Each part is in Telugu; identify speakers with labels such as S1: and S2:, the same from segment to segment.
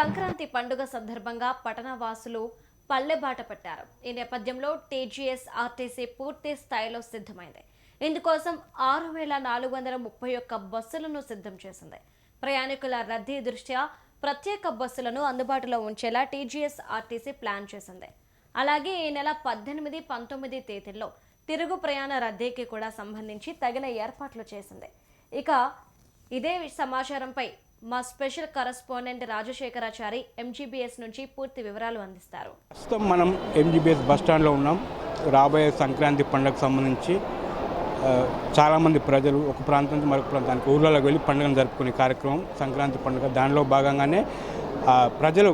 S1: సంక్రాంతి పండుగ సందర్భంగా పట్టణవాసులు పల్లెబాట పట్టారు. ఈ నేపథ్యంలో టీజీఎస్ ఆర్టీసీ పూర్తి స్థాయిలో సిద్ధమైంది. ఇందుకోసం ఆరు వేల నాలుగు వందల ముప్పై ఒక్క బస్సులను సిద్ధం చేసింది. ప్రయాణికుల రద్దీ దృష్ట్యా ప్రత్యేక బస్సులను అందుబాటులో ఉంచేలా టీజీఎస్ ఆర్టీసీ ప్లాన్ చేసింది. అలాగే ఈ నెల పద్దెనిమిది పంతొమ్మిది తేదీల్లో తిరుగు ప్రయాణ రద్దీకి కూడా సంబంధించి తగిన ఏర్పాట్లు చేసింది. ఇక ఇదే సమాచారంపై మా స్పెషల్ కరస్పాండెంట్ రాజశేఖరాచారి ఎంజీబీఎస్ నుంచి పూర్తి వివరాలు అందిస్తారు.
S2: ప్రస్తుతం మనం ఎంజీబీఎస్ బస్ స్టాండ్లో ఉన్నాం. రాబోయే సంక్రాంతి పండుగకు సంబంధించి చాలామంది ప్రజలు ఒక ప్రాంతం నుంచి మరొక ప్రాంతానికి ఊర్లలోకి వెళ్ళి పండుగను జరుపుకునే కార్యక్రమం సంక్రాంతి పండుగ. దానిలో భాగంగానే ప్రజలు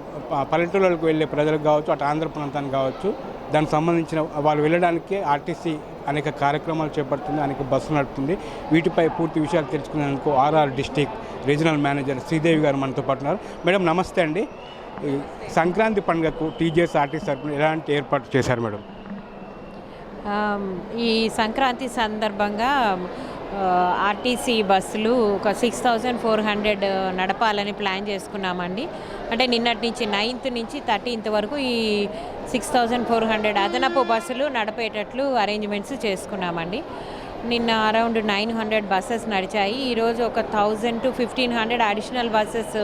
S2: పల్లెటూళ్ళకు వెళ్ళే ప్రజలకు కావచ్చు అటు ఆంధ్ర ప్రాంతానికి కావచ్చు దానికి సంబంధించిన వాళ్ళు వెళ్ళడానికి ఆర్టీసీ అనేక కార్యక్రమాలు చేపడుతుంది అనేక బస్సులు నడుపుతుంది. వీటిపై పూర్తి విషయాలు తెలుసుకునేందుకు RR district regional manager Sridevi garu మనతో పాటు ఉన్నారు. మేడం నమస్తే అండి. సంక్రాంతి పండుగకు టీజీఎస్ ఆర్టీసీ తరఫున ఎలాంటి ఏర్పాటు చేశారు మేడం?
S3: ఈ సంక్రాంతి సందర్భంగా ఆర్టీసీ బస్సులు ఒక సిక్స్ థౌజండ్ ఫోర్ హండ్రెడ్ నడపాలని ప్లాన్ చేసుకున్నామండి. అంటే నిన్నటి నుంచి నైన్త్ నుంచి థర్టీన్త్ వరకు ఈ సిక్స్ థౌజండ్ ఫోర్ హండ్రెడ్ అదనపు బస్సులు నడిపేటట్లు అరేంజ్మెంట్స్ చేసుకున్నామండి. నిన్న అరౌండ్ నైన్ హండ్రెడ్ బస్సెస్ నడిచాయి. ఈరోజు ఒక thousand to fifteen hundred additional buses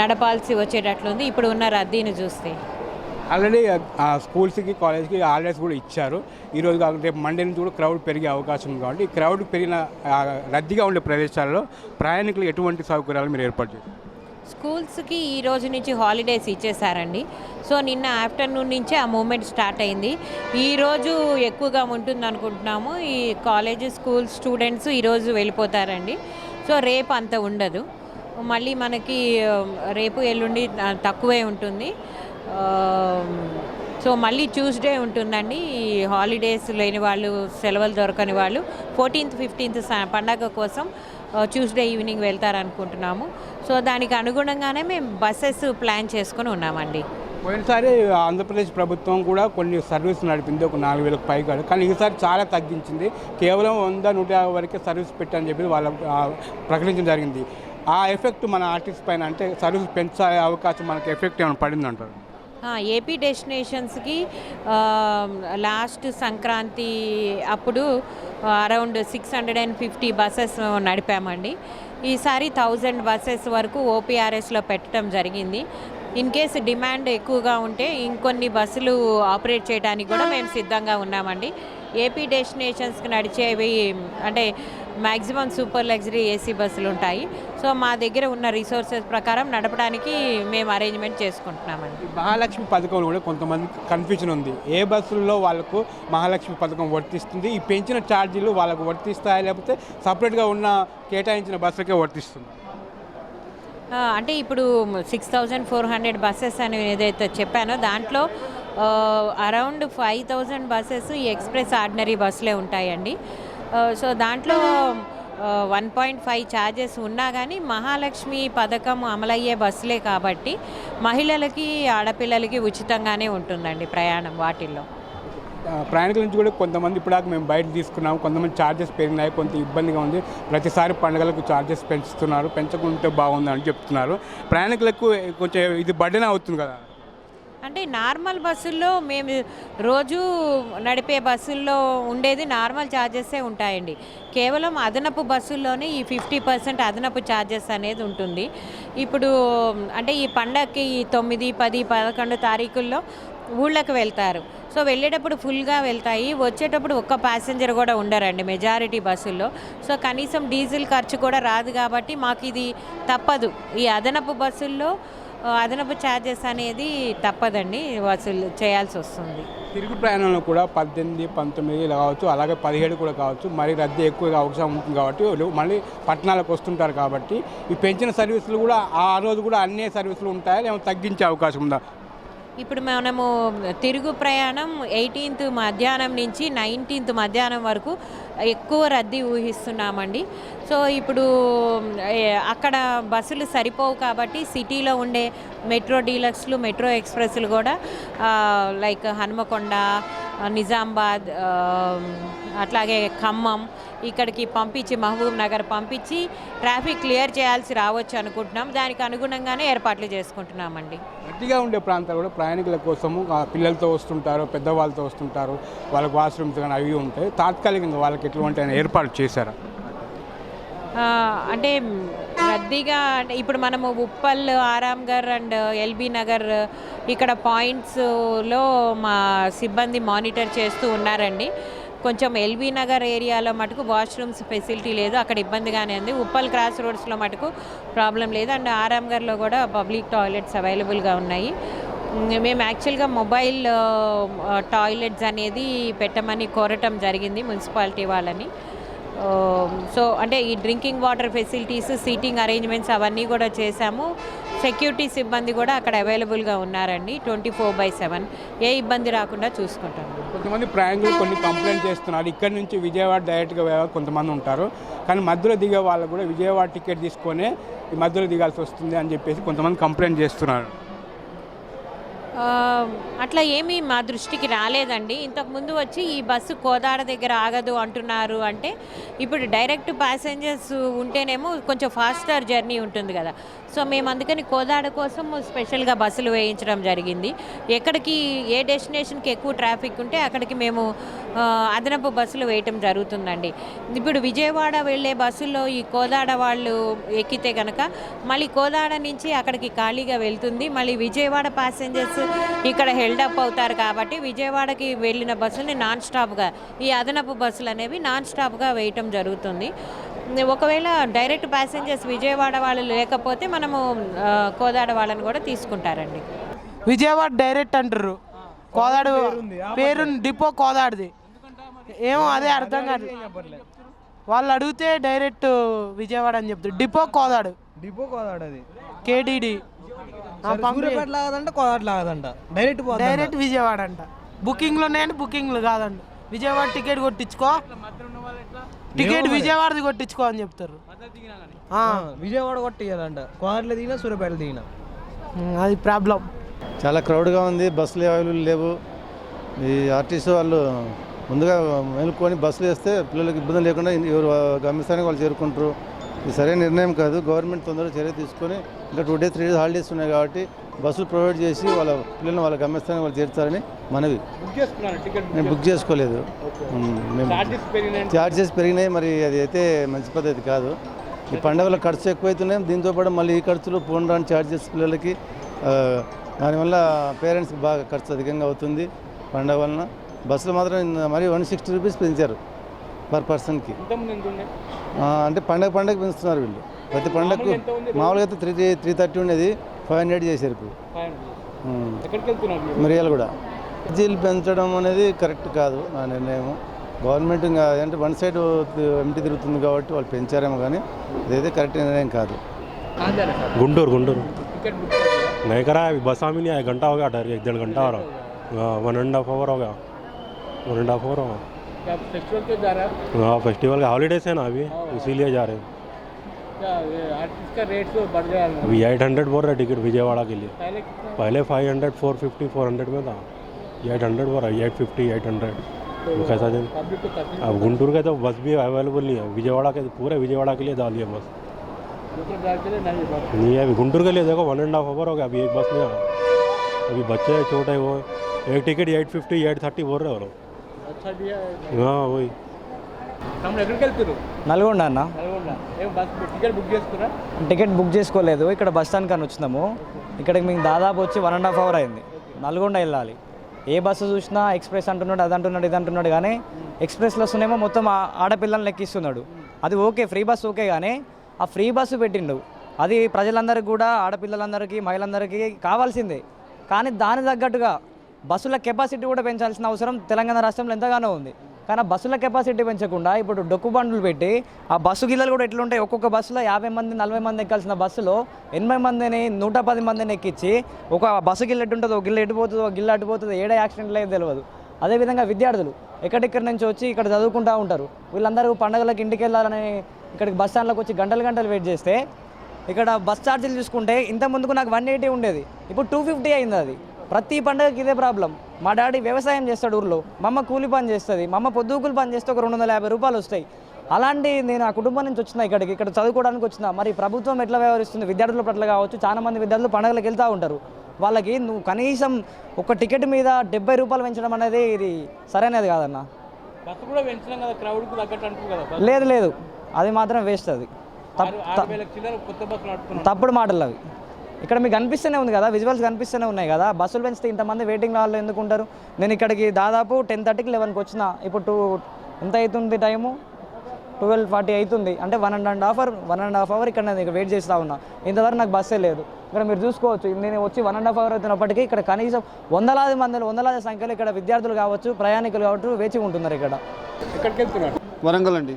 S3: నడపాల్సి వచ్చేటట్లుంది. ఇప్పుడు ఉన్న రద్దీని చూస్తే.
S2: ఆల్రెడీ uh, ఆ స్కూల్స్కి కాలేజ్కి హాలిడేస్ కూడా ఇచ్చారు. ఈరోజు కాకుండా రేపు మండే నుంచి కూడా క్రౌడ్ పెరిగే అవకాశం ఉంది కాబట్టి ఈ క్రౌడ్ పెరిగిన రద్దీగా ఉండే ప్రదేశాల్లో ప్రయాణికులు ఎటువంటి సౌకర్యాలు మీరు ఏర్పాటు చేశారు?
S3: స్కూల్స్కి ఈ రోజు నుంచి హాలిడేస్ ఇచ్చేసారండి సో నిన్న ఆఫ్టర్నూన్ నుంచే ఆ మూమెంట్ స్టార్ట్ అయింది. ఈరోజు ఎక్కువగా ఉంటుంది అనుకుంటున్నాము. ఈ కాలేజ్ స్కూల్ స్టూడెంట్స్ ఈరోజు వెళ్ళిపోతారండి. సో రేపు అంత ఉండదు. మళ్ళీ మనకి రేపు ఎల్లుండి తక్కువే ఉంటుంది. Um, సో మళ్ళీ ట్యూస్డే ఉంటుందండి. ఈ హాలిడేస్ లేని వాళ్ళు సెలవులు దొరకని వాళ్ళు ఫోర్టీన్త్ ఫిఫ్టీన్త్ పండగ కోసం uh, ట్యూస్డే ఈవినింగ్ వెళ్తారనుకుంటున్నాము. సో దానికి అనుగుణంగానే మేము బస్సెస్ ప్లాన్ చేసుకొని ఉన్నామండి.
S2: పోయినసారి ఆంధ్రప్రదేశ్ ప్రభుత్వం కూడా కొన్ని సర్వీస్ నడిపింది ఒక నాలుగు వేలకు పైగా కానీ ఈసారి చాలా తగ్గించింది. కేవలం వంద నూట యాభై వరకే సర్వీస్ పెట్టని చెప్పి వాళ్ళ ప్రకటించడం జరిగింది. ఆ ఎఫెక్ట్ మన ఆర్టిస్ట్ పైన అంటే సర్వీస్ పెంచే అవకాశం మనకి ఎఫెక్ట్ ఏమైనా పడిందంటారు?
S3: అంటారు ఏపీ డెస్టినేషన్స్కి లాస్ట్ సంక్రాంతి అప్పుడు around six hundred and fifty buses నడిపామండి. ఈసారి థౌజండ్ బస్సెస్ వరకు ఓపీఆర్ఎస్లో పెట్టడం జరిగింది. ఇన్ కేస్ డిమాండ్ ఎక్కువగా ఉంటే ఇంకొన్ని బస్సులు ఆపరేట్ చేయడానికి కూడా మేము సిద్ధంగా ఉన్నామండి. ఏపీ డెస్టినేషన్స్కి నడిచేవి అంటే మ్యాక్సిమం సూపర్ లగ్జరీ ఏసీ బస్సులు ఉంటాయి. సో మా దగ్గర ఉన్న రిసోర్సెస్ ప్రకారం నడపడానికి మేము అరేంజ్మెంట్ చేసుకుంటున్నామండి.
S2: మహాలక్ష్మి పథకంలో కూడా కొంతమంది కన్ఫ్యూజన్ ఉంది. ఏ బస్సుల్లో వాళ్ళకు మహాలక్ష్మి పథకం వర్తిస్తుంది? ఈ పెంచిన ఛార్జీలు వాళ్ళకు వర్తిస్తాయా? లేకపోతే సపరేట్గా ఉన్న కేటాయించిన బస్సులకే వర్తిస్తుంది?
S3: అంటే ఇప్పుడు six thousand four hundred buses అని ఏదైతే చెప్పానో దాంట్లో అరౌండ్ ఫైవ్ థౌజండ్ బస్సెస్ ఈ ఎక్స్ప్రెస్ ఆర్డినరీ బస్సులే ఉంటాయండి. సో దాంట్లో వన్ పాయింట్ ఫైవ్ ఛార్జెస్ ఉన్నా కానీ మహాలక్ష్మి పథకం అమలయ్యే బస్సులే కాబట్టి మహిళలకి ఆడపిల్లలకి ఉచితంగానే ఉంటుందండి ప్రయాణం వాటిల్లో.
S2: ప్రయాణికుల నుంచి కూడా కొంతమంది ఇప్పుడు మేము బయట తీసుకున్నాం కొంతమంది ఛార్జెస్ పెరిగినాయి కొంత ఇబ్బందిగా ఉంది. ప్రతిసారి పండుగలకు ఛార్జెస్ పెంచుతున్నారు పెంచకుంటే బాగుందని చెప్తున్నారు. ప్రయాణికులకు కొంచెం ఇది బడ్డన అవుతుంది కదా.
S3: అంటే నార్మల్ బస్సుల్లో మేము రోజు నడిపే బస్సుల్లో ఉండేది నార్మల్ ఛార్జెసే ఉంటాయండి. కేవలం అదనపు బస్సుల్లోనే ఈ ఫిఫ్టీ పర్సెంట్ అదనపు ఛార్జెస్ అనేది ఉంటుంది. ఇప్పుడు అంటే ఈ పండగకి ఈ తొమ్మిది పది పదకొండు తారీఖుల్లో ఊళ్ళకి వెళ్తారు. సో వెళ్ళేటప్పుడు ఫుల్గా వెళ్తాయి. వచ్చేటప్పుడు ఒక్క ప్యాసింజర్ కూడా ఉండరండి మెజారిటీ బస్సుల్లో. సో కనీసం డీజిల్ ఖర్చు కూడా రాదు కాబట్టి మాకు ఇది తప్పదు. ఈ అదనపు బస్సుల్లో అదనపు ఛార్జెస్ అనేది తప్పదండి వసూలు చేయాల్సి వస్తుంది.
S2: తిరుగు ప్రయాణంలో కూడా పద్దెనిమిది పంతొమ్మిది ఇలా కావచ్చు అలాగే పదిహేడు కూడా కావచ్చు మరి రద్దీ ఎక్కువగా అవకాశం ఉంటుంది కాబట్టి వాళ్ళు మళ్ళీ పట్టణాలకు వస్తుంటారు కాబట్టి ఈ పెంచిన సర్వీసులు కూడా ఆ రోజు కూడా అన్ని సర్వీసులు ఉంటాయా లేకపోతే తగ్గించే అవకాశం ఉందా?
S3: ఇప్పుడు మనము తిరుగు ప్రయాణం ఎయిటీన్త్ మధ్యాహ్నం నుంచి నైన్టీన్త్ మధ్యాహ్నం వరకు ఎక్కువ రద్దీ ఊహిస్తున్నామండి. సో ఇప్పుడు అక్కడ బస్సులు సరిపోవు కాబట్టి సిటీలో ఉండే మెట్రో డీలక్స్లు మెట్రో ఎక్స్ప్రెస్లు కూడా లైక్ హనుమకొండ నిజామాబాద్ అట్లాగే ఖమ్మం ఇక్కడికి పంపించి మహబూబ్ నగర్ పంపించి ట్రాఫిక్ క్లియర్ చేయాల్సి రావచ్చు అనుకుంటున్నాం. దానికి అనుగుణంగానే ఏర్పాట్లు చేసుకుంటున్నామండి.
S2: గట్టిగా ఉండే ప్రాంతాలు కూడా ప్రయాణికుల కోసము పిల్లలతో వస్తుంటారు పెద్దవాళ్ళతో వస్తుంటారు వాళ్ళకి వాష్రూమ్స్ కానీ అవి ఉంటాయి. తాత్కాలికంగా వాళ్ళకి ఎటువంటి ఏర్పాటు చేశారా?
S3: అంటే రద్దీగా అంటే ఇప్పుడు మనము ఉప్పల్ ఆరాంగర్ అండ్ ఎల్బీ నగర్ ఇక్కడ పాయింట్స్లో మా సిబ్బంది మానిటర్ చేస్తూ ఉన్నారండి. కొంచెం ఎల్బీ నగర్ ఏరియాలో మటుకు వాష్రూమ్స్ ఫెసిలిటీ లేదు. అక్కడ ఇబ్బందిగానే ఉంది. ఉప్పల్ క్రాస్ రోడ్స్లో మటుకు ప్రాబ్లం లేదు. అండ్ ఆరాంగర్లో కూడా పబ్లిక్ టాయిలెట్స్ అవైలబుల్గా ఉన్నాయి. మేము యాక్చువల్గా మొబైల్ టాయిలెట్స్ అనేది పెట్టమని కోరటం జరిగింది మున్సిపాలిటీ వాళ్ళని. Um, సో అంటే ఈ drinking water facilities seating arrangements అవన్నీ కూడా చేశాము. సెక్యూరిటీ సిబ్బంది కూడా అక్కడ అవైలబుల్గా ఉన్నారండి. ట్వంటీ ఫోర్ బై సెవెన్ ఏ ఇబ్బంది రాకుండా చూసుకుంటాము
S2: కొంతమంది ప్రయాణికులు కొన్ని కంప్లైంట్ చేస్తున్నారు. ఇక్కడ నుంచి విజయవాడ డైరెక్ట్గా కొంతమంది ఉంటారు. కానీ మధ్యలో దిగే వాళ్ళు కూడా విజయవాడ టికెట్ తీసుకొని మధ్యలో దిగాల్సి వస్తుంది అని చెప్పేసి కొంతమంది కంప్లైంట్ చేస్తున్నారు.
S3: అట్లా ఏమీ మా దృష్టికి రాలేదండి. ఇంతకుముందు వచ్చి ఈ బస్సు కోదాడ దగ్గర ఆగదు అంటున్నారు అంటే ఇప్పుడు డైరెక్ట్ ప్యాసింజర్స్ ఉంటేనేమో కొంచెం ఫాస్టర్ జర్నీ ఉంటుంది కదా. సో మేము అందుకని కోదాడ కోసం స్పెషల్గా బస్సులు వేయించడం జరిగింది. ఎక్కడికి ఏ డెస్టినేషన్కి ఎక్కువ ట్రాఫిక్ ఉంటే అక్కడికి మేము అదనపు బస్సులు వేయటం జరుగుతుందండి. ఇప్పుడు విజయవాడ వెళ్ళే బస్సుల్లో ఈ కోదాడ వాళ్ళు ఎక్కితే కనుక మళ్ళీ కోదాడ నుంచి అక్కడికి ఖాళీగా వెళ్తుంది. మళ్ళీ విజయవాడ ప్యాసింజర్స్ ఇక్కడ హెల్డప్ అవుతారు కాబట్టి విజయవాడకి వెళ్ళిన బస్సుని నాన్ స్టాప్గా ఈ అదనపు బస్సులు అనేవి నాన్ స్టాప్గా వేయటం జరుగుతుంది. ఒకవేళ డైరెక్ట్ ప్యాసింజర్స్ విజయవాడ వాళ్ళు లేకపోతే మనము కోదాడ వాళ్ళని కూడా తీసుకుంటారండి.
S4: విజయవాడ డైరెక్ట్ అంటారు కోదాడు పేరు డిపో కోదాడిది. ఏమో అదే అర్థం కాదు. వాళ్ళు అడిగితే డైరెక్ట్ విజయవాడ అని చెప్తారు depot Kodad. Depot
S5: KTD. లాగదంట Kodad లాగదంట. డైరెక్ట్ పోతుంది
S4: డైరెక్ట్ విజయవాడ అంట. బుకింగ్లు ఉన్నాయంటే బుకింగ్లు కాదంట. విజయవాడ టికెట్ కొట్టించుకో. టికెట్ విజయవాడది కొట్టించుకో అని చెప్తారు. ఆ,
S5: విజయవాడ కొట్టియాలంట కోదాడలో దిగినా సూర్యాపేట దిగినా.
S4: అది ప్రాబ్లం.
S6: చాలా క్రౌడ్గా ఉంది. బస్సులు అవైలబుల్ లేవు. ఈ ఆర్టీసీ వాళ్ళు ముందుగా మేలుకొని బస్సులు వేస్తే పిల్లలకు ఇబ్బంది లేకుండా ఎవరు గమ్యస్థానానికి వాళ్ళు చేరుకుంటారు. ఇది సరైన నిర్ణయం కాదు. గవర్నమెంట్ తొందరగా చర్య తీసుకొని ఇంకా two days three days holidays ఉన్నాయి కాబట్టి బస్సులు ప్రొవైడ్ చేసి వాళ్ళ పిల్లల్ని వాళ్ళ గమ్యస్థానానికి వాళ్ళు చేరుతారని మనవి.
S2: బుక్ చేసుకున్నారు టికెట్?
S6: నేను బుక్ చేసుకోలేదు.
S2: ఛార్జెస్ పెరిగినాయి.
S6: మరి అది అయితే మంచి పద్ధతి కాదు. ఈ పండుగల ఖర్చు ఎక్కువైతున్నాయి. దీంతో పాటు మళ్ళీ ఈ ఖర్చులు ఫోన్ రాని ఛార్జెస్ పిల్లలకి దానివల్ల పేరెంట్స్కి బాగా ఖర్చు అధికంగా అవుతుంది. పండగ వలన బస్సులు మాత్రం ఇన్న- మరి వన్ సిక్స్టీ రూపీస్ పెంచారు పర్ పర్సన్కి
S2: ఇంతకుముందు ఎంత ఉండే
S6: ఆ, అంటే పండగ పండగ పెంచుతున్నారు వీళ్ళు ప్రతి పండగకు మామూలుగా అయితే త్రీ త్రీ థర్టీ ఉండేది ఫైవ్ హండ్రెడ్ చేశారు ఇప్పుడు ఉమ్.
S2: ఎక్కడికి వెళ్తున్నారు మీరు
S6: మిరియాలు కూడా ఛార్జీలు పెంచడం అనేది కరెక్ట్ కాదు నా నిర్ణయం గవర్నమెంట్ ఇంకా అంటే వన్ సైడ్ ఎంటీ తిరుగుతుంది కాబట్టి వాళ్ళు పెంచారేమో కానీ ఇదైతే కరెక్ట్ నిర్ణయం కాదు
S7: गुंटूर गुंटूर
S2: टिकट बुक कर दिया।
S7: नहीं करा है अभी बस आमी नहीं आया घंटा हो गया डर एक डेढ़ घंटा हो रहा हाँ वन एंड हाफ आवर हो गया वन एंड हाफ़ आवर हो
S2: फेस्टिवल जा रहा है?
S7: हाँ फेस्टिवल का हॉलीडेज है ना अभी इसीलिए जा रहे हैं।
S2: रेट तो बढ़ गया
S7: अभी एट हंड्रेड बोल रहे टिकट विजयवाड़ा के लिए।
S2: पहले
S7: पहले five hundred four fifty four hundred में था। एट हंड्रेड बोल रहा है एट फिफ्टी एट हंड्रेड कैसा दिन? अब गुंटूर का तो बस भी अवेलेबल नहीं है। विजयवाड़ा के पूरे विजयवाड़ा के लिए डाली दिया बस।
S2: नहीं
S7: है अभी गुंटूर के लिए देखो वन एंड हाफ़ आवर हो गया। अभी एक बस आया अभी बच्चे छोटे वो। एक ticket eight fifty eight thirty बोल रहे हो। लोग
S2: ఎక్కడికి
S5: నల్గొండ అన్న.
S2: టికెట్ బుక్
S5: టికెట్ బుక్ చేసుకోలేదు. ఇక్కడ బస్ స్టాండ్ కానీ వచ్చినాము. ఇక్కడికి మేము దాదాపు వచ్చి వన్ అండ్ హాఫ్ అవర్ అయింది. నల్గొండ వెళ్ళాలి. ఏ బస్సు చూసినా ఎక్స్ప్రెస్ అంటున్నాడు అది అంటున్నాడు ఇది అంటున్నాడు కానీ ఎక్స్ప్రెస్లో వస్తున్నామో మొత్తం ఆడపిల్లల్ని లెక్కిస్తున్నాడు. అది ఓకే ఫ్రీ బస్సు ఓకే కానీ ఆ ఫ్రీ బస్సు పెట్టిండు. అది ప్రజలందరికీ కూడా ఆడపిల్లలందరికీ మహిళలందరికీ కావాల్సిందే. కానీ దాని తగ్గట్టుగా బస్సుల కెపాసిటీ కూడా పెంచాల్సిన అవసరం తెలంగాణ రాష్ట్రంలో ఎంతగానో ఉంది. కానీ ఆ బస్సుల కెపాసిటీ పెంచకుండా ఇప్పుడు డొక్కు బండ్లు పెట్టి ఆ బస్సు గిల్లలు కూడా ఎట్లుంటాయి? ఒక్కొక్క బస్సులో యాభై మంది నలభై మంది ఎక్కాల్సిన బస్సులో ఎనభై మందిని నూట పది మందిని ఎక్కించి ఒక బస్సు గిల్ల ఎటు ఉంటుందో గిల్ల ఎటు పోతుందో గిల్ల అటు పోతుందో ఏడే యాక్సిడెంట్లు అయితే తెలియదు అదేవిధంగా విద్యార్థులు ఎక్కడెక్కడి నుంచి వచ్చి ఇక్కడ చదువుకుంటూ ఉంటారు? వీళ్ళందరూ పండగలకు ఇంటికి వెళ్ళాలని ఇక్కడికి బస్ స్టాండ్లోకి వచ్చి గంటలు గంటలు వెయిట్ చేస్తే ఇక్కడ బస్ ఛార్జీలు చూసుకుంటే ఇంత ముందుకు నాకు వన్ ఎయిటీ ఉండేది. ఇప్పుడు టూ ఫిఫ్టీ అయింది అది. ప్రతి పండగకి ఇదే ప్రాబ్లం. మా డాడీ వ్యవసాయం చేస్తాడు ఊర్లో. మా అమ్మ కూలి పని చేస్తుంది. మా అమ్మ పొద్దుకులు పని చేస్తే ఒక రెండు వందల యాభై రూపాయలు వస్తాయి. అలాంటి నేను ఆ కుటుంబం నుంచి వచ్చిన ఇక్కడికి ఇక్కడ చదువుకోవడానికి వచ్చిన మరి ప్రభుత్వం ఎట్లా వ్యవహరిస్తుంది? విద్యార్థుల పట్ల కావచ్చు చాలా మంది విద్యార్థులు పండుగలకు వెళ్తూ ఉంటారు. వాళ్ళకి నువ్వు కనీసం ఒక టికెట్ మీద డెబ్బై రూపాయలు పెంచడం అనేది ఇది సరైనది కాదన్న.
S2: బస్సు కూడా పెంచినాం కదా క్రౌడ్కి తగ్గట్టు అంటారు కదా
S5: లేదు లేదు. అది మాత్రం వేస్ట్ అది. తప్పుడు మాటలు అవి. ఇక్కడ మీకు కనిపిస్తూనే ఉంది కదా విజువల్స్ కనిపిస్తూనే ఉన్నాయి కదా. బస్సులు పెంచితే ఇంతమంది వెయిటింగ్ హాల్లో ఎందుకు ఉంటారు? నేను ఇక్కడికి దాదాపు టెన్ థర్టీకి లెవెన్కి వచ్చిన. ఇప్పుడు టూ ఎంత అవుతుంది టైము ట్వెల్వ్ ఫార్టీ అవుతుంది. అంటే one and and half hour one and half hour ఇక్కడ నేను ఇక్కడ వెయిట్ చేస్తూ ఉన్నా. ఇంతవరకు నాకు బస్సే లేదు. ఇక్కడ మీరు చూసుకోవచ్చు నేను వచ్చి వన్ అండ్ హాఫ్ అవర్ అవుతున్నప్పటికీ ఇక్కడ కనీసం వందలాది మందిలో వందలాది సంఖ్యలో ఇక్కడ విద్యార్థులు కావచ్చు ప్రయాణికులు కావచ్చు వేచి ఉంటున్నారు ఇక్కడ.
S2: ఎక్కడికి వెళ్తున్నారు?
S8: వరంగల్ అండి.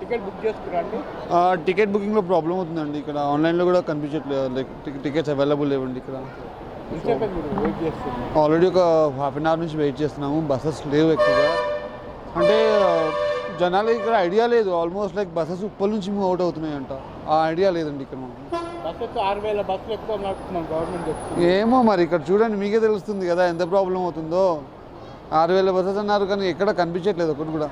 S2: టికెట్ బుక్
S8: ఆ, టికెట్ బుకింగ్లో ప్రాబ్లం అవుతుందండి. ఇక్కడ ఆన్లైన్లో కూడా కనిపించట్లేదు. లైక్ టికె- టికెట్స్ అవైలబుల్ లేవండి ఇక్కడ. ఆల్రెడీ ఒక హాఫ్ అన్ అవర్ నుంచి వెయిట్ చేస్తున్నాము. బస్సెస్ లేవు ఎక్కువగా. అంటే ఆ, జనాలకి ఇక్కడ ఐడియా లేదు. ఆల్మోస్ట్ లైక్ బస్సెస్ ఉప్పల్ నుంచి మూవ్ అవుట్ అవుతున్నాయంట. ఆ ఐడియా లేదండి ఇక్కడ మాకు. ఏమో మరి ఇక్కడ చూడండి మీకే తెలుస్తుంది కదా ఎంత ప్రాబ్లం అవుతుందో. ఆరు వేల బస్సెస్ అన్నారు కానీ ఎక్కడ కనిపించట్లేదు ఒకటి కూడా.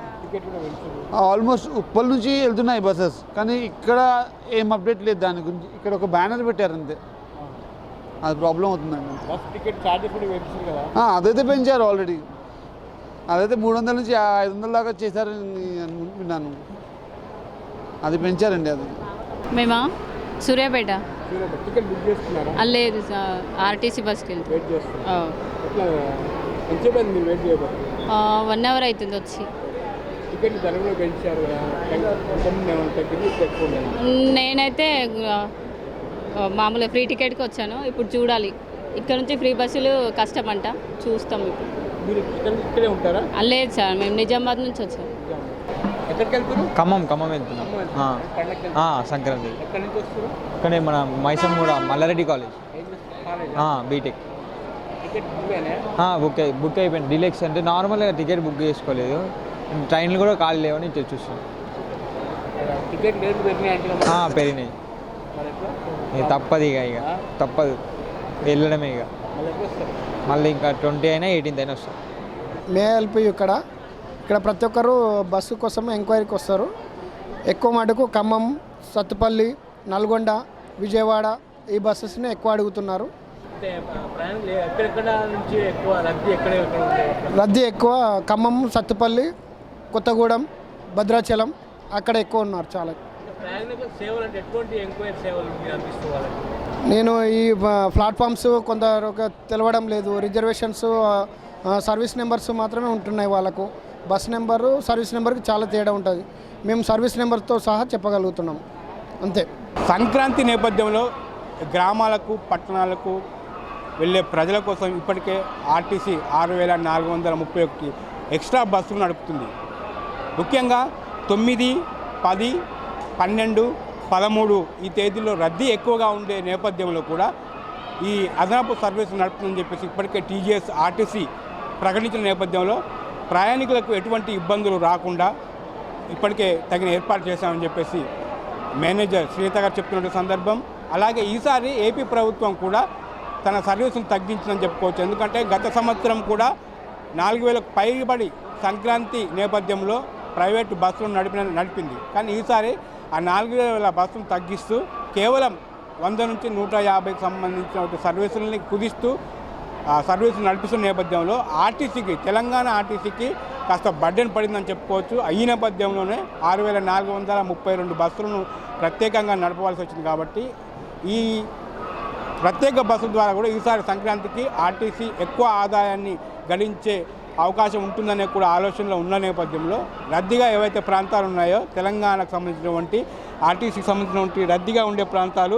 S8: ఆల్మోస్ట్ ఉప్పల్ నుంచి వెళ్తున్నాయి బస్సెస్ కానీ ఇక్కడ ఏం అప్డేట్ లేదు దాని గురించి. ఇక్కడ ఒక బ్యానర్ పెట్టారు అంతే. అది ప్రాబ్లం అవుతుందండి
S2: బస్ టికెట్ ఛార్జెస్ కూడా పెంచారు కదా?
S8: ఆ, అదైతే పెంచారు ఆల్రెడీ. అదైతే మూడు వందల నుంచి ఐదు వందల దాకా చేశారని అను- విన్నాను. అది పెంచారండి అది.
S9: మేమా? సూర్యాపేట. లేదు సార్ ఆర్టీసీ బస్కి వెళ్తాం. వన్ అవర్ అవుతుంది వచ్చి. నేనైతే మామూలుగా ఫ్రీ టికెట్కి వచ్చాను. ఇప్పుడు చూడాలి. ఇక్కడ నుంచి ఫ్రీ బస్సులు కష్టం అంట చూస్తాం ఇప్పుడు.
S2: మీరు ఇక్కడ ఇక్కడే ఉంటారా?
S9: ఆ, లేదు సార్. మేము నిజామాబాద్ నుంచి వచ్చాము
S10: ఖమ్మం ఖమ్మం వెళ్తున్నాం. సంక్రాంతి.
S2: ఎక్కడి నుంచి వస్తారు
S10: ఇక్కడే మన మైసం కూడా Mallareddy
S2: college.
S10: B Tech book అయి బుక్ అయిపోయింది. డిలెక్స్ అంటే నార్మల్గా టికెట్ బుక్ చేసుకోలేదు. ట్రైన్లు కూడా ఖాళీ లేవని చూ- చూస్తున్నాం.
S2: టికెట్ రేట్లు పెరిగినాయి
S10: తప్పదు ఇక ఇక. తప్పదు. వెళ్ళడమే ఇక.
S2: మళ్ళీ
S10: ఇంకా ట్వంటీ అయినా ఎయిటీన్త్ అయినా వస్తాం.
S11: మే ఎల్పి ఇక్కడ. ఇక్కడ ప్రతి ఒక్కరు బస్సు కోసం ఎంక్వైరీకి వస్తారు. ఎక్కువ మటుకు ఖమ్మం సత్తుపల్లి నల్గొండ విజయవాడ ఈ బస్సెస్ని ఎక్కువ అడుగుతున్నారు.
S2: రద్దీ
S11: ఎక్కువ ఖమ్మం సత్తుపల్లి కొత్తగూడెం భద్రాచలం అక్కడ ఎక్కువ ఉన్నారు చాలా. నేను ఈ ప్లాట్ఫామ్స్ కొందరు తెలవడం లేదు. రిజర్వేషన్స్ సర్వీస్ నెంబర్స్ మాత్రమే ఉంటున్నాయి వాళ్ళకు. బస్ నెంబరు సర్వీస్ నెంబర్కి చాలా తేడా ఉంటుంది. మేము సర్వీస్ నెంబర్తో సహా చెప్పగలుగుతున్నాం. అంతే.
S2: సంక్రాంతి నేపథ్యంలో గ్రామాలకు పట్టణాలకు వెళ్ళే ప్రజల కోసం ఇప్పటికే ఆర్టీసీ ఆరు వేల నాలుగు వందల ముప్పై ఒకటి ఎక్స్ట్రా బస్సులు నడుపుతుంది. ముఖ్యంగా తొమ్మిది పది పన్నెండు పదమూడు ఈ తేదీల్లో రద్దీ ఎక్కువగా ఉండే నేపథ్యంలో కూడా ఈ అదనపు సర్వీసు నడుపుతుందని చెప్పేసి ఇప్పటికే టీజీఎస్ ఆర్టీసీ ప్రకటించిన నేపథ్యంలో ప్రయాణికులకు ఎటువంటి ఇబ్బందులు రాకుండా ఇప్పటికే తగిన ఏర్పాటు చేశామని చెప్పేసి మేనేజర్ శ్రీత గారు చెప్తున్న సందర్భం. అలాగే ఈసారి ఏపీ ప్రభుత్వం కూడా తన సర్వీసును తగ్గించిందని చెప్పుకోవచ్చు. ఎందుకంటే గత సంవత్సరం కూడా నాలుగు వేలకు పైబడి సంక్రాంతి నేపథ్యంలో ప్రైవేటు బస్సులు నడిపిన నడిపింది. కానీ ఈసారి ఆ నాలుగు వేల బస్సులు తగ్గిస్తూ కేవలం వంద నుంచి నూట యాభైకి సంబంధించిన సర్వీసులని కుదిస్తూ ఆ సర్వీసులు నడిపిస్తున్న నేపథ్యంలో ఆర్టీసీకి తెలంగాణ ఆర్టీసీకి కాస్త బడ్డెన్ పడిందని చెప్పుకోవచ్చు. ఈ నేపథ్యంలోనే ఆరు వేల నాలుగు వందల ముప్పై రెండు బస్సులను ప్రత్యేకంగా నడపవలసి వచ్చింది కాబట్టి ఈ ప్రత్యేక బస్సుల ద్వారా కూడా ఈసారి సంక్రాంతికి ఆర్టీసీ ఎక్కువ ఆదాయాన్ని గడించే అవకాశం ఉంటుందనే కూడా ఆలోచనలో ఉన్న నేపథ్యంలో రద్దీగా ఏవైతే ప్రాంతాలు ఉన్నాయో తెలంగాణకు సంబంధించినటువంటి ఆర్టీసీకి సంబంధించినటువంటి రద్దీగా ఉండే ప్రాంతాలు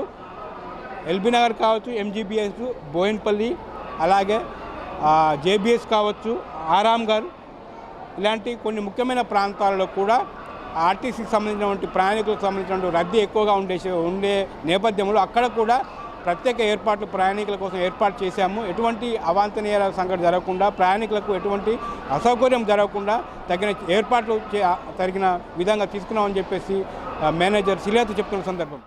S2: ఎల్బీ నగర్ కావచ్చు ఎంజీబీఎస్ బోయిన్పల్లి అలాగే జేబీఎస్ కావచ్చు ఆరాంఘర్ ఇలాంటి కొన్ని ముఖ్యమైన ప్రాంతాలలో కూడా ఆర్టీసీకి సంబంధించినటువంటి ప్రయాణికులకు సంబంధించినటువంటి రద్దీ ఎక్కువగా ఉండే ఉండే నేపథ్యంలో అక్కడ కూడా ప్రత్యేక ఏర్పాట్లు ప్రయాణికుల కోసం ఏర్పాటు చేశాము. ఎటువంటి అవాంఛనీయ సంఘటన జరగకుండా ప్రయాణికులకు ఎటువంటి అసౌకర్యం జరగకుండా తగిన ఏర్పాట్లు చే తగిన విధంగా తీసుకున్నామని చెప్పేసి మేనేజర్ శిలేత చెప్తున్న సందర్భం.